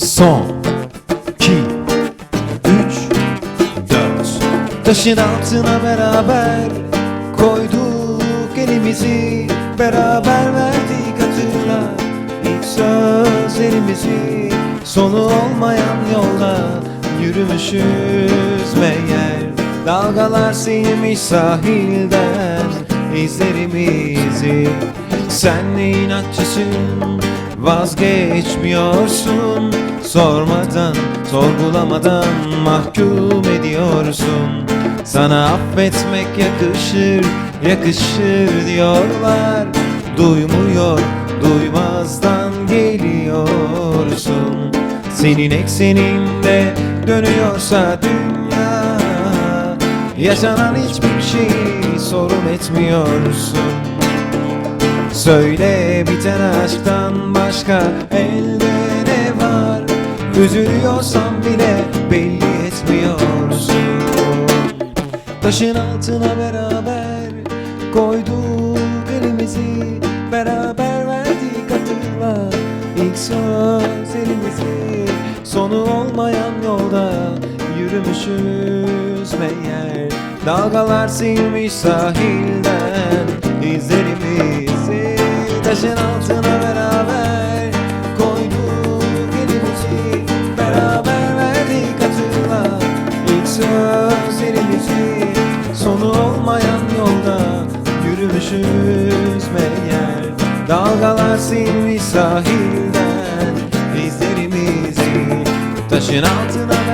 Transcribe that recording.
Son. İki. Üç. Dört. Taşın altına beraber Koyduk elimizi. Beraber verdik hatırla İlk sözlerimizi. Sonu olmayan yolda Yürümüşüz meğer. Dalgalar silmiş sahilden izlerimizi. Sen ne inatçısın Vazgeçmiyorsun Sormadan, sorgulamadan mahkum ediyorsun. Sana affetmek yakışır, yakışır diyorlar. Duymuyor, duymazdan geliyorsun. Senin ekseninde dönüyorsa dünya Yaşanan hiçbir şeyi sorun etmiyorsun. Söyle biten aşktan başka elde Üzülüyorsan bile belli etmiyorsun. Taşın altına beraber koyduk elimizi. Beraber verdik hatırla ilk sözlerimizi. Sonu olmayan yolda yürümüşüz meğer. Dalgalar silmiş sahilden izlerimizi yürümüşüz meğer Dalgalar silmiş sahilden izlerimizi Taşın altına